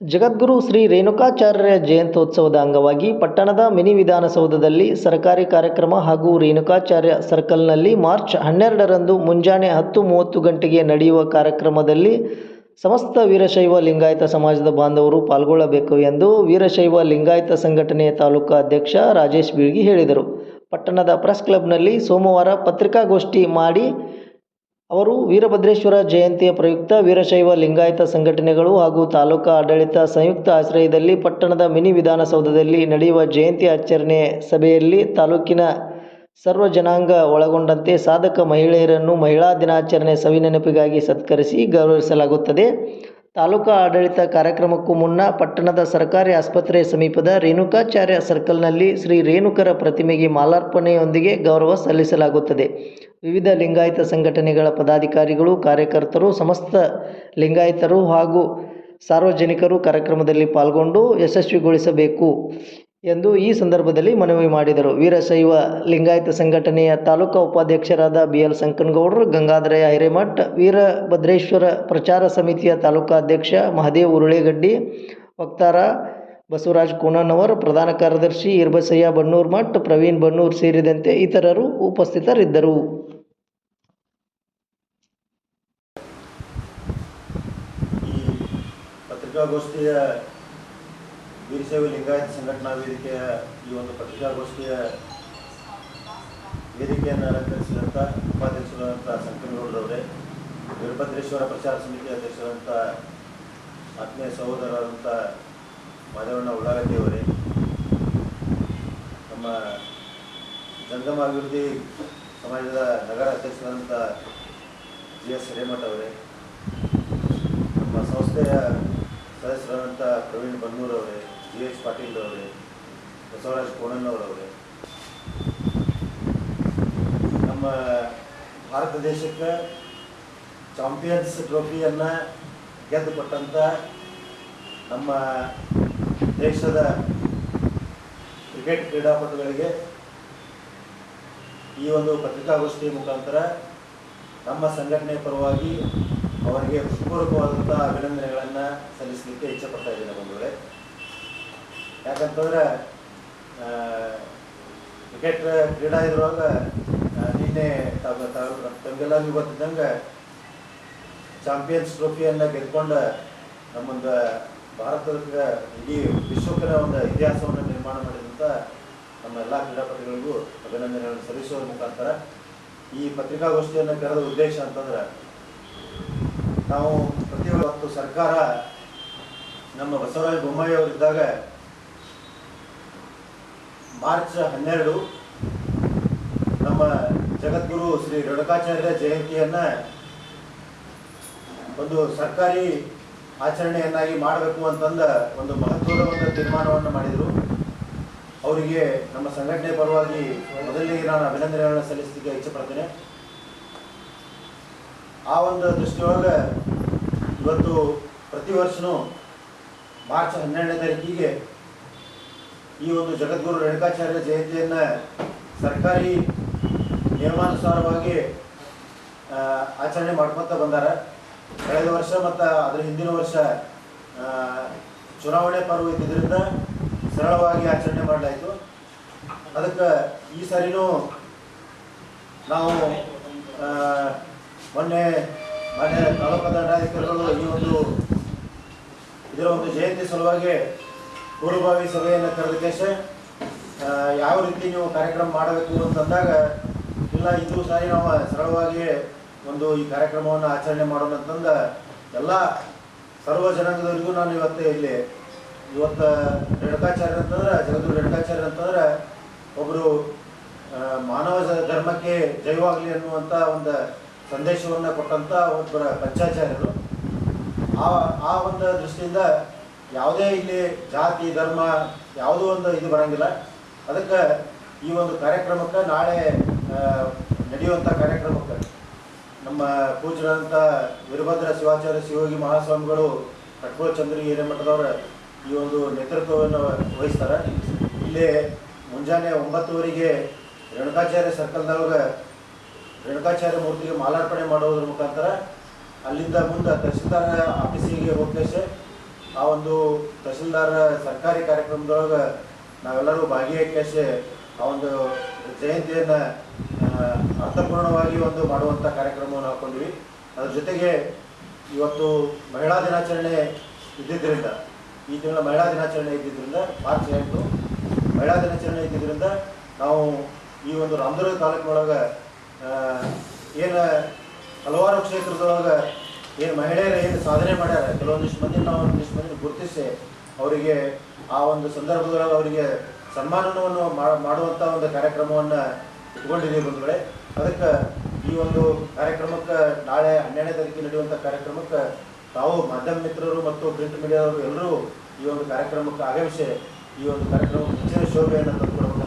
ಜಗದ್ಗುರು ಶ್ರೀ ರೇಣುಕಾಚಾರ್ಯ ಜಯಂತ್ಯೋತ್ಸವದ ಅಂಗವಾಗಿ ಪಟ್ಟಣದ ಮಿನಿ ವಿಧಾನಸೌಧದಲ್ಲಿ ಸರ್ಕಾರಿ ಕಾರ್ಯಕ್ರಮ ಹಾಗೂ ರೇಣುಕಾಚಾರ್ಯ ಸರ್ಕಲ್ನಲ್ಲಿ ಮಾರ್ಚ್ ಹನ್ನೆರಡರಂದು ಮುಂಜಾನೆ ಹತ್ತು ಮೂವತ್ತು ಗಂಟೆಗೆ ನಡೆಯುವ ಕಾರ್ಯಕ್ರಮದಲ್ಲಿ ಸಮಸ್ತ ವೀರಶೈವ ಲಿಂಗಾಯತ ಸಮಾಜದ ಬಾಂಧವರು ಪಾಲ್ಗೊಳ್ಳಬೇಕು ಎಂದು ವೀರಶೈವ ಲಿಂಗಾಯತ ಸಂಘಟನೆಯ ತಾಲೂಕು ಅಧ್ಯಕ್ಷ ರಾಜೇಶ್ ಬೀಳ್ಗಿ ಹೇಳಿದರು. ಪಟ್ಟಣದ ಪ್ರೆಸ್ ಕ್ಲಬ್ನಲ್ಲಿ ಸೋಮವಾರ ಪತ್ರಿಕಾಗೋಷ್ಠಿ ಮಾಡಿ ಅವರು ವೀರಭದ್ರೇಶ್ವರ ಜಯಂತಿಯ ಪ್ರಯುಕ್ತ ವೀರಶೈವ ಲಿಂಗಾಯತ ಸಂಘಟನೆಗಳು ಹಾಗೂ ತಾಲೂಕಾ ಆಡಳಿತ ಸಂಯುಕ್ತ ಆಶ್ರಯದಲ್ಲಿ ಪಟ್ಟಣದ ಮಿನಿ ವಿಧಾನಸೌಧದಲ್ಲಿ ನಡೆಯುವ ಜಯಂತಿ ಆಚರಣೆ ಸಭೆಯಲ್ಲಿ ತಾಲೂಕಿನ ಸರ್ವ ಜನಾಂಗ ಒಳಗೊಂಡಂತೆ ಸಾಧಕ ಮಹಿಳೆಯರನ್ನು ಮಹಿಳಾ ದಿನಾಚರಣೆ ಸವಿನೆನಪಿಗಾಗಿ ಸತ್ಕರಿಸಿ ಗೌರವಿಸಲಾಗುತ್ತದೆ. ತಾಲೂಕಾ ಆಡಳಿತ ಕಾರ್ಯಕ್ರಮಕ್ಕೂ ಮುನ್ನ ಪಟ್ಟಣದ ಸರ್ಕಾರಿ ಆಸ್ಪತ್ರೆ ಸಮೀಪದ ರೇಣುಕಾಚಾರ್ಯ ಸರ್ಕಲ್ನಲ್ಲಿ ಶ್ರೀ ರೇಣುಕರ ಪ್ರತಿಮೆಗೆ ಮಾಲಾರ್ಪಣೆಯೊಂದಿಗೆ ಗೌರವ ಸಲ್ಲಿಸಲಾಗುತ್ತದೆ. ವಿವಿಧ ಲಿಂಗಾಯತ ಸಂಘಟನೆಗಳ ಪದಾಧಿಕಾರಿಗಳು, ಕಾರ್ಯಕರ್ತರು, ಸಮಸ್ತ ಲಿಂಗಾಯತರು ಹಾಗೂ ಸಾರ್ವಜನಿಕರು ಕಾರ್ಯಕ್ರಮದಲ್ಲಿ ಪಾಲ್ಗೊಂಡು ಯಶಸ್ವಿಗೊಳಿಸಬೇಕು. ಎಂದು ಈ ಸಂದರ್ಭದಲ್ಲಿ ಮನವಿ ಮಾಡಿದರು. ವೀರಶೈವ ಲಿಂಗಾಯತ ಸಂಘಟನೆಯ ತಾಲೂಕಾ ಉಪಾಧ್ಯಕ್ಷರಾದ ಬಿ ಎಲ್ ಸಂಕನಗೌಡರು, ಗಂಗಾಧರಯ್ಯ ಹಿರೇಮಠ್, ವೀರಭದ್ರೇಶ್ವರ ಪ್ರಚಾರ ಸಮಿತಿಯ ತಾಲೂಕಾಧ್ಯಕ್ಷ ಮಹದೇವ್ ಉರುಳೆಗಡ್ಡಿ, ವಕ್ತಾರ ಬಸವರಾಜ್ ಕೋನನವರ್, ಪ್ರಧಾನ ಕಾರ್ಯದರ್ಶಿ ಇರ್ಬಸಯ್ಯ ಬನ್ನೂರ್ ಮಠ್, ಪ್ರವೀಣ್ ಬನ್ನೂರ್ ಸೇರಿದಂತೆ ಇತರರು ಉಪಸ್ಥಿತರಿದ್ದರು. ಪತ್ರಿಕಾಗೋಷ್ಠಿಯ ವೀರಶೈವ ಲಿಂಗಾಯತ ಸಂಘಟನಾ ವೇದಿಕೆಯ ಈ ಒಂದು ಪತ್ರಿಕಾಗೋಷ್ಠಿಯ ವೇದಿಕೆಯನ್ನು ಅಲಂಕರಿಸಿದಂಥ ಉಪಾಧ್ಯಕ್ಷರಾದಂಥ ಸಂಕನಗೌಡರವರೇ ವೀರಭದ್ರೇಶ್ವರ ಪ್ರಚಾರ ಸಮಿತಿ ಅಧ್ಯಕ್ಷರಾದಂಥ ಆತ್ಮೀಯ ಸಹೋದರರಾದಂಥ ಮಾದೇವಣ್ಣ ಉಳ್ಳಾಗಡ್ಡಿಯವರೇ, ನಮ್ಮ ಜಂಗಮ ಅಭಿವೃದ್ಧಿ ಸಮಾಜದ ನಗರ ಅಧ್ಯಕ್ಷರಾದಂಥ ಜಿ ಎಸ್ ಹಿರೇಮಠ ಅವರೇ, ನಮ್ಮ ಸಂಸ್ಥೆಯ ಸದಸ್ಯರಾದಂಥ ಪ್ರವೀಣ್ ಬನ್ನೂರ್ ಅವರೇ ಜಿ ಎಚ್ ಪಾಟೀಲ್ ಅವರೇ, ಬಸವರಾಜ್ ಕೋಣಣ್ಣವರವರೇ ನಮ್ಮ ಭಾರತ ದೇಶಕ್ಕೆ ಚಾಂಪಿಯನ್ಸ್ ಟ್ರೋಫಿಯನ್ನು ಗೆದ್ದು ಕೊಟ್ಟಂಥ ನಮ್ಮ ದೇಶದ ಕ್ರಿಕೆಟ್ ಕ್ರೀಡಾಪಟುಗಳಿಗೆ ಈ ಒಂದು ಪತ್ರಿಕಾಗೋಷ್ಠಿ ಮುಖಾಂತರ ನಮ್ಮ ಸಂಘಟನೆ ಪರವಾಗಿ ಅವರಿಗೆ ಹೃತ್ಪೂರ್ವಕವಾದಂಥ ಅಭಿನಂದನೆಗಳನ್ನು ಸಲ್ಲಿಸಲಿಕ್ಕೆ ಇಚ್ಛೆ ಪಡ್ತಾ ಇದ್ದೇನೆ ಬಂಧುಗಳೇ. ಯಾಕಂತಂದ್ರೆ ಕ್ರಿಕೆಟ್ ಕ್ರೀಡಾ ಇದ್ರೊಳಗೆ ನಿನ್ನೆ ತಮಗೆಲ್ಲರಿಗೂ ಗೊತ್ತಿದ್ದಂಗೆ, ಚಾಂಪಿಯನ್ಸ್ ಟ್ರೋಫಿಯನ್ನು ಗೆದ್ಕೊಂಡ ನಮ್ಮೊಂದು ಭಾರತದ ಇಡೀ ವಿಶ್ವಕ್ಕೆ ಒಂದು ಇತಿಹಾಸವನ್ನು ನಿರ್ಮಾಣ ಮಾಡಿದಂಥ ನಮ್ಮ ಎಲ್ಲ ಕ್ರೀಡಾಪಟುಗಳಿಗೂ ಅಭಿನಂದನೆಗಳನ್ನು ಸಲ್ಲಿಸುವ ಮುಖಾಂತರ ಈ ಪತ್ರಿಕಾಗೋಷ್ಠಿಯನ್ನು ಕರೆದ ಉದ್ದೇಶ ಅಂತಂದ್ರೆ, ನಾವು ಪ್ರತಿ ಸರ್ಕಾರ ನಮ್ಮ ಬಸವರಾಜ ಬೊಮ್ಮಾಯಿ ಅವರಿದ್ದಾಗ ಮಾರ್ಚ್ ಹನ್ನೆರಡು ನಮ್ಮ ಜಗದ್ಗುರು ಶ್ರೀ ರೇಣುಕಾಚಾರ್ಯ ಜಯಂತಿಯನ್ನ ಒಂದು ಸರ್ಕಾರಿ ಆಚರಣೆಯನ್ನಾಗಿ ಮಾಡಬೇಕು ಅಂತಂದ ಒಂದು ಮಹತ್ವದ ಒಂದು ತೀರ್ಮಾನವನ್ನು ಮಾಡಿದರು. ಅವರಿಗೆ ನಮ್ಮ ಸಂಘಟನೆ ಪರವಾಗಿ ಮೊದಲನೇ ನಾನು ಅಭಿನಂದನೆಗಳನ್ನು ಸಲ್ಲಿಸಲಿಕ್ಕೆ ಇಚ್ಛೆ ಪಡ್ತೇನೆ. ಆ ಒಂದು ದೃಷ್ಟಿಯೊಳಗೆ ಇವತ್ತು ಪ್ರತಿ ವರ್ಷನೂ ಮಾರ್ಚ್ ಹನ್ನೆರಡನೇ ತಾರೀಕಿಗೆ ಈ ಒಂದು ಜಗದ್ಗುರು ರೇಣುಕಾಚಾರ್ಯ ಜಯಂತಿಯನ್ನು ಸರ್ಕಾರಿ ನಿಯಮಾನುಸಾರವಾಗಿ ಆಚರಣೆ ಮಾಡ್ಕೊತ ಬಂದಾರ. ಕಳೆದ ವರ್ಷ ಮತ್ತು ಅದರ ಹಿಂದಿನ ವರ್ಷ ಚುನಾವಣೆ ಪರ್ವ ಇದ್ದಿದ್ದರಿಂದ ಸರಳವಾಗಿ ಆಚರಣೆ ಮಾಡಲಾಯಿತು. ಅದಕ್ಕೆ ಈ ಸಾರಿನೂ ನಾವು ಮೊನ್ನೆ ಮಾನ್ಯ ತಾಲೂಕು ದಂಡಾಧಿಕಾರಿಗಳು ಈ ಒಂದು, ಇದರ ಒಂದು ಜಯಂತಿ ಸಲುವಾಗಿ ಪೂರ್ವಭಾವಿ ಸಭೆಯನ್ನು ಕರೆದಕೇಶ ಯಾವ ರೀತಿ ನೀವು ಕಾರ್ಯಕ್ರಮ ಮಾಡಬೇಕು ಅಂತಂದಾಗ, ಇಲ್ಲ, ಇದು ಸಾರಿ ನಾವು ಸರಳವಾಗಿ ಒಂದು ಈ ಕಾರ್ಯಕ್ರಮವನ್ನು ಆಚರಣೆ ಮಾಡೋಣ ಅಂತಂದ ಎಲ್ಲ ಸರ್ವ ಜನಾಂಗದವರಿಗೂ ನಾನು ಇವತ್ತು ಇಲ್ಲಿ, ಇವತ್ತು ರೇಣುಕಾಚಾರ್ಯ ಅಂತಂದ್ರೆ, ಜಗದ್ಗುರು ರೇಣುಕಾಚಾರ್ಯ ಅಂತಂದ್ರೆ ಒಬ್ಬರು ಮಾನವ ಧರ್ಮಕ್ಕೆ ಜಯವಾಗಲಿ ಅನ್ನುವಂಥ ಒಂದು ಸಂದೇಶವನ್ನು ಕೊಟ್ಟಂಥ ಒಬ್ಬರ ಪಂಚಾಚಾರ್ಯರು. ಆ ಆ ಒಂದು ದೃಷ್ಟಿಯಿಂದ ಯಾವುದೇ ಇಲ್ಲಿ ಜಾತಿ, ಧರ್ಮ ಯಾವುದೋ ಒಂದು ಇದು ಬರಂಗಿಲ್ಲ. ಅದಕ್ಕೆ ಈ ಒಂದು ಕಾರ್ಯಕ್ರಮಕ್ಕೆ ನಾಳೆ ನಡೆಯುವಂಥ ಕಾರ್ಯಕ್ರಮಕ್ಕೆ ನಮ್ಮ ಪೂಜ್ಯರಾದಂಥ ವೀರಭದ್ರ ಶಿವಾಚಾರ್ಯ ಶಿವಯೋಗಿ ಮಹಾಸ್ವಾಮಿಗಳು ಕಟ್ಕೋಳ ಚಂದ್ರಿ ಹಿರೇಮಠದವರ ಈ ಒಂದು ನೇತೃತ್ವವನ್ನು ವಹಿಸ್ತಾರೆ. ಇಲ್ಲಿ ಮುಂಜಾನೆ ಒಂಬತ್ತುವರೆಗೆ ರೇಣುಕಾಚಾರ್ಯ ಸರ್ಕಲ್ದೊಳಗೆ ರೇಣುಕಾಚಾರ್ಯ ಮೂರ್ತಿಗೆ ಮಾಲಾರ್ಪಣೆ ಮಾಡೋದ್ರ ಮುಖಾಂತರ ಅಲ್ಲಿಂದ ಮುಂದೆ ತಹಸೀಲ್ದಾರ್ ಆಫೀಸಿಗೆ ಹೋಗ್ತೇವೆ ಆ ಒಂದು ತಹಸೀಲ್ದಾರ್ ಸರ್ಕಾರಿ ಕಾರ್ಯಕ್ರಮದೊಳಗೆ ನಾವೆಲ್ಲರೂ ಭಾಗಿಯಾಗಿ ಆ ಒಂದು ಜಯಂತಿಯನ್ನು ಅರ್ಥಪೂರ್ಣವಾಗಿ ಒಂದು ಮಾಡುವಂಥ ಕಾರ್ಯಕ್ರಮವನ್ನು ಹಾಕೊಂಡ್ವಿ. ಅದ್ರ ಜೊತೆಗೆ ಇವತ್ತು ಮಹಿಳಾ ದಿನಾಚರಣೆ ಇದ್ದಿದ್ದರಿಂದ ಈ ತಿಂಗಳ ಮಹಿಳಾ ದಿನಾಚರಣೆ ಇದ್ದಿದ್ದರಿಂದ ಮಾರ್ಚ್ ಎಂಟು, ಮಹಿಳಾ ದಿನಾಚರಣೆ ಇದ್ದಿದ್ದರಿಂದ ನಾವು ಈ ಒಂದು ರಾಮದುರ್ಗ ತಾಲೂಕಿನೊಳಗೆ ಏನು ಹಲವಾರು ಕ್ಷೇತ್ರದೊಳಗೆ ಏನು ಮಹಿಳೆಯರು ಏನು ಸಾಧನೆ ಮಾಡ್ಯಾರ? ಕೆಲವೊಂದಿಷ್ಟು ಮಂದಿ ನಾವು ಒಂದಿಷ್ಟು ಮಂದಿ ಗುರುತಿಸಿ ಅವರಿಗೆ ಆ ಒಂದು ಸಂದರ್ಭದೊಳಗೆ ಅವರಿಗೆ ಸನ್ಮಾನವನ್ನು ಮಾಡುವಂತ ಒಂದು ಕಾರ್ಯಕ್ರಮವನ್ನು ಇಟ್ಕೊಂಡಿದ್ದೀವಿ ಬಂಧುಗಳೇ. ಅದಕ್ಕೆ ಈ ಒಂದು ಕಾರ್ಯಕ್ರಮಕ್ಕೆ ನಾಳೆ ಹನ್ನೆರಡನೇ ತಾರೀಕು ನಡೆಯುವಂಥ ಕಾರ್ಯಕ್ರಮಕ್ಕೆ ತಾವು ಮಾಧ್ಯಮ ಮಿತ್ರರು ಮತ್ತು ಪ್ರಿಂಟ್ ಮೀಡಿಯಾದವರು ಎಲ್ಲರೂ ಈ ಒಂದು ಕಾರ್ಯಕ್ರಮಕ್ಕೆ ಆಗಮಿಸಿ ಈ ಒಂದು ಕಾರ್ಯಕ್ರಮಕ್ಕೆ ಹೆಚ್ಚಿನ ಶೋಭೆಯನ್ನು ತಂದುಕೊಡಬೇಕು